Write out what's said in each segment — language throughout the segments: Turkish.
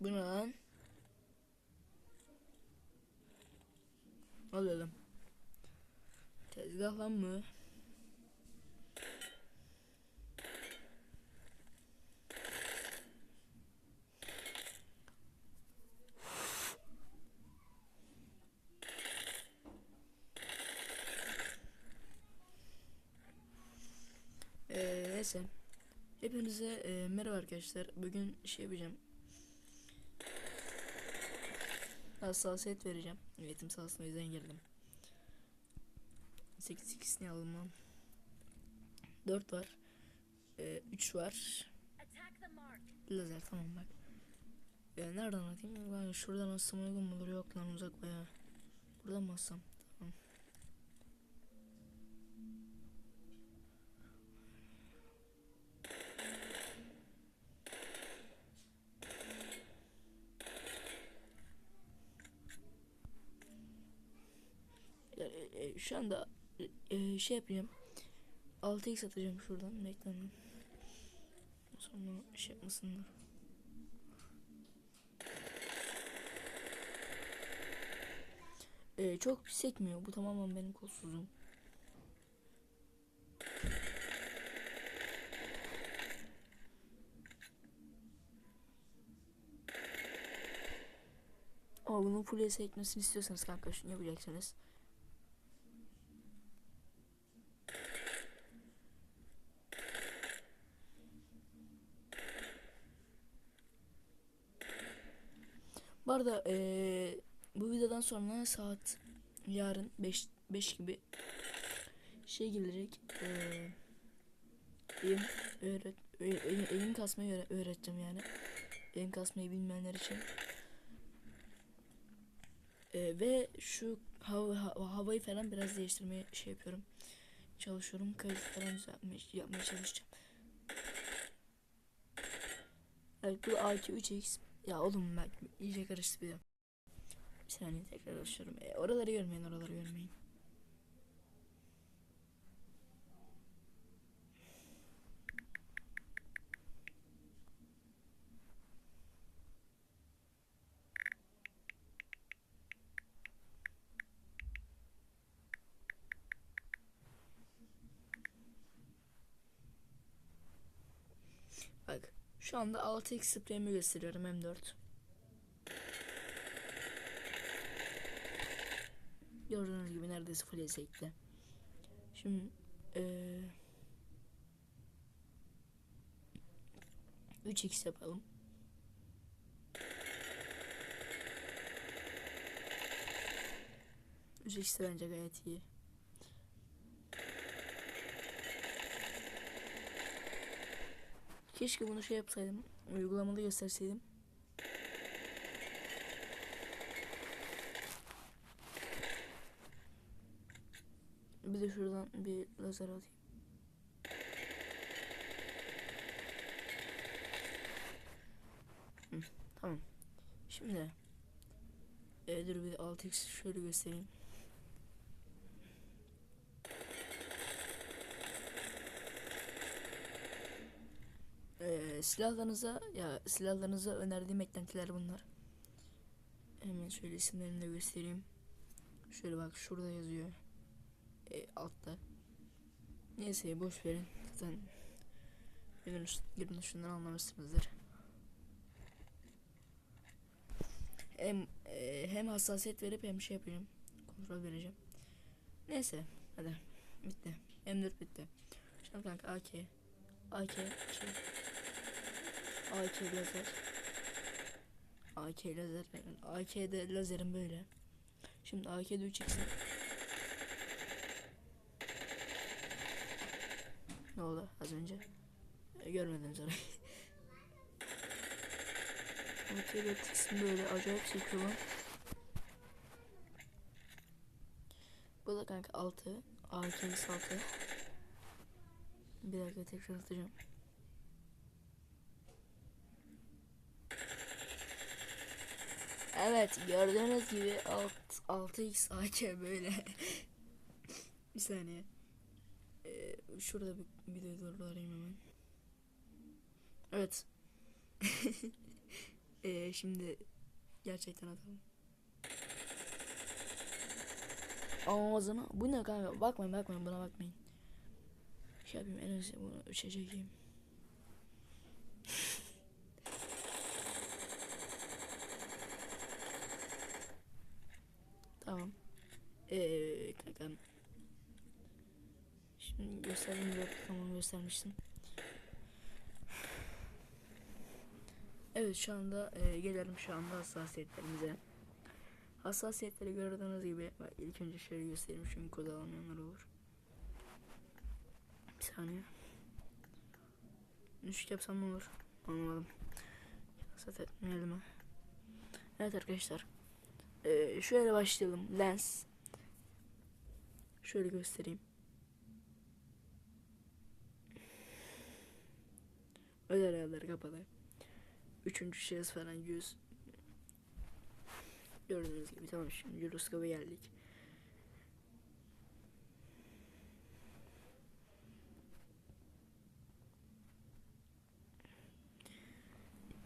Bu ne? Alalım. Tezgah lan mı? Ee, neyse. Hepinize e, merhaba arkadaşlar. Bugün şey yapacağım. Hassasiyet vereceğim. Üretim sahasına yüzden girdim. 8 8 ne alalım lan? 4 var. 3 var. Lazer tamam bak. Ya nereden atayım? Ben şuradan atsam uygun mudur? Yok lan uzak baya. Buradan mı atsam? Ya, e, e, şu anda e, e, şey yapacağım. 6x atacağım şuradan. Bekle lan. Sonra şey yapmasınlar. Ee, çok sekmiyor. Bu tamamen benim kolsuzluğum. Ama bunun full sekmesini istiyorsanız kanka şunu yapacaksınız. Bu arada eee, bu videodan sonra saat yarın 5 5 gibi şey gelecek. Eğim öğret e- eğim kasmayı öğre- öğreteceğim yani. Eğim kasmayı bilmeyenler için. Eee, ve şu hava, ha- havayı falan biraz değiştirmeye şey yapıyorum. Çalışıyorum. Kayıt falan düzeltmeye, yapmaya çalışacağım. Evet bu AK 3X. Ya oğlum bak iyice karıştı bir de. Bir saniye tekrar açıyorum. E, oraları görmeyin oraları görmeyin. Bak şu anda 6x spreyimi gösteriyorum M4. Gördüğünüz gibi neredeyse full esekli. Şimdi eee 3x yapalım. Üç x bence gayet iyi. Keşke bunu şey yapsaydım. Uygulamada gösterseydim. Bir de şuradan bir lazer atayım. Hı, tamam. Şimdi e, dur bir 6x şöyle göstereyim. Ee, silahlarınıza ya silahlarınıza önerdiğim eklentiler bunlar. Hemen şöyle isimlerini de göstereyim. Şöyle bak şurada yazıyor. E, altta. Neyse boş verin. Zaten şundan anlamışsınızdır. Hem e, hem hassasiyet verip hem şey yapacağım. Kontrol vereceğim. Neyse hadi bitti. M4 bitti. Şimdi kanka AK. AK şey. AK lazer. AK lazer. AK'de lazerim böyle. Şimdi AK'de 3 x'im. Ne oldu az önce? E, görmediniz orayı. AK'de 4 x'im böyle acayip çekiyor. Bu da kanka 6. AK'si 6. Bir dakika tekrar atacağım. Evet gördüğünüz gibi alt, 6x AK böyle. bir saniye. Ee, şurada bir video durdurayım hemen. Evet. ee, şimdi gerçekten atalım. Ağzına. Bu ne kanka? Bakmayın bakmayın buna bakmayın. Şey yapayım en iyisi bunu üçe çekeyim. tamam. Ee, kankam. Şimdi gösterdiğim gibi tamam göstermiştim. Evet şu anda e, gelelim şu anda hassasiyetlerimize. Hassasiyetleri gördüğünüz gibi bak ilk önce şöyle göstereyim çünkü kod alamayanlar olur. Bir saniye. Düşük yapsam ne olur? Anlamadım. Hassasiyet etmeyelim ha. Evet arkadaşlar. E, şöyle başlayalım. Lens. Şöyle göstereyim. Özel ayarları kapalı. Üçüncü şahıs falan yüz. Gördüğünüz gibi tamam şimdi jiroskopa geldik.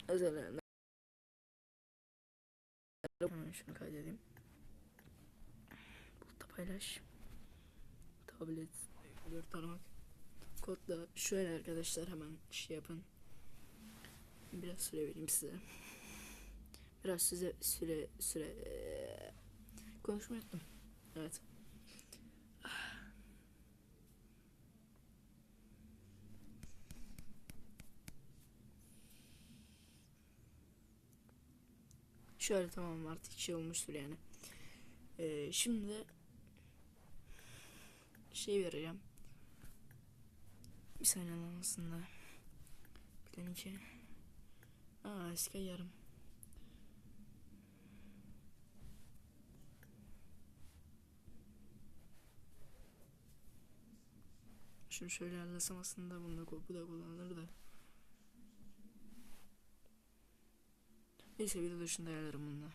Özel ayarlar. Hemen şunu kaydedeyim. Bulutta paylaş. Tablet. Dört parmak. Kodla şöyle arkadaşlar hemen şey yapın. Biraz süre vereyim size. Biraz size süre süre eee, konuşmayı unuttum. Evet. Şöyle tamam artık şey olmuştur yani. Eee, şimdi şey vereceğim. Bir saniye aslında. Plan 2. Aa eski yarım. Şunu şöyle ayarlasam aslında bunu da, bu da kullanılır da. Neyse video dışında ayarlarım bunu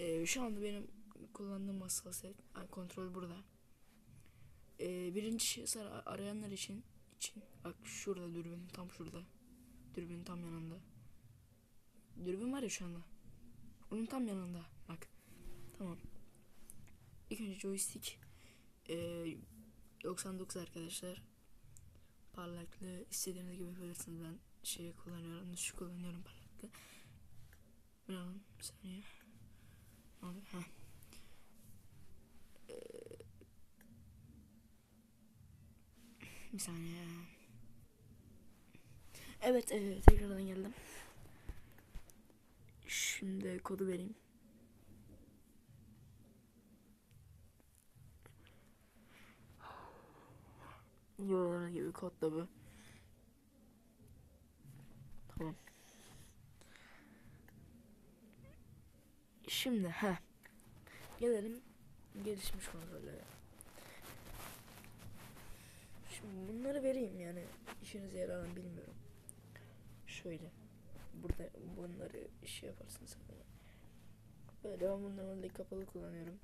Ee, şu anda benim kullandığım hassasiyet ay, kontrol burada. Ee, birinci şahıs ara- arayanlar için için bak şurada dürbün tam şurada. Dürbün tam yanında. Dürbün var ya şu anda. Onun tam yanında. Bak. Tamam. İlk önce joystick ee, 99 arkadaşlar. Parlaklığı istediğiniz gibi yapabilirsiniz. Ben şey kullanıyorum. Düşük kullanıyorum parlaklığı. Alalım. Bir saniye. Oluyor? Heh. Bir saniye. Evet, evet tekrardan geldim. Şimdi kodu vereyim. Gördüğünüz gibi kod da bu. Tamam. Şimdi ha gelelim gelişmiş kontrollere. Şimdi bunları vereyim yani işinize yarar mı bilmiyorum. Şöyle burada bunları şey yaparsınız. Böyle ben bunları orada kapalı kullanıyorum.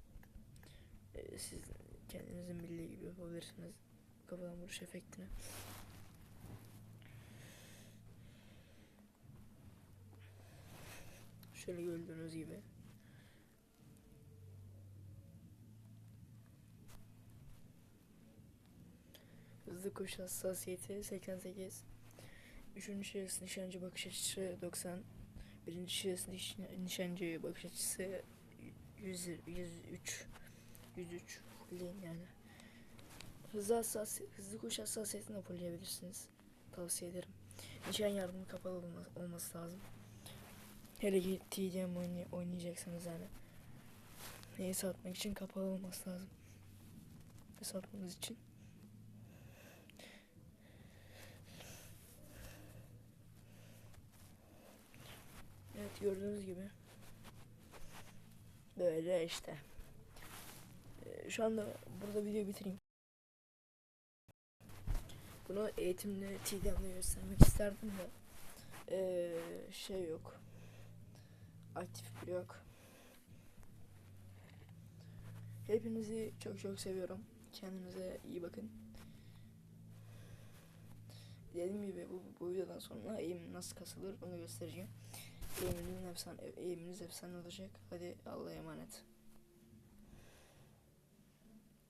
Ee, siz kendinizin bildiği gibi yapabilirsiniz. Kafadan vuruş efektini. Şöyle gördüğünüz gibi. Hızlı koşu hassasiyeti 88. Üçüncü şahıs nişancı bakış açısı 90. Birinci şahıs niş, nişancı bakış açısı 100, 103. 103. Fullleyin yani. Hızlı hassas, hızlı koşu hassasiyetini de fullleyebilirsiniz. Tavsiye ederim. Nişan yardımı kapalı olma- olması lazım. Hele ki TDM oynay- oynayacaksanız yani. Neyi satmak için kapalı olması lazım. Ve satmanız için. Gördüğünüz gibi. Böyle işte. Ee, şu anda burada video bitireyim. Bunu eğitimde TDM'de göstermek isterdim de ee, şey yok. Aktif bir yok. Hepinizi çok çok seviyorum. Kendinize iyi bakın. dediğim gibi bu, bu videodan sonra eğim nasıl kasılır onu göstereceğim. Eğiminiz efsane, eğiminiz efsane olacak. Hadi Allah'a emanet.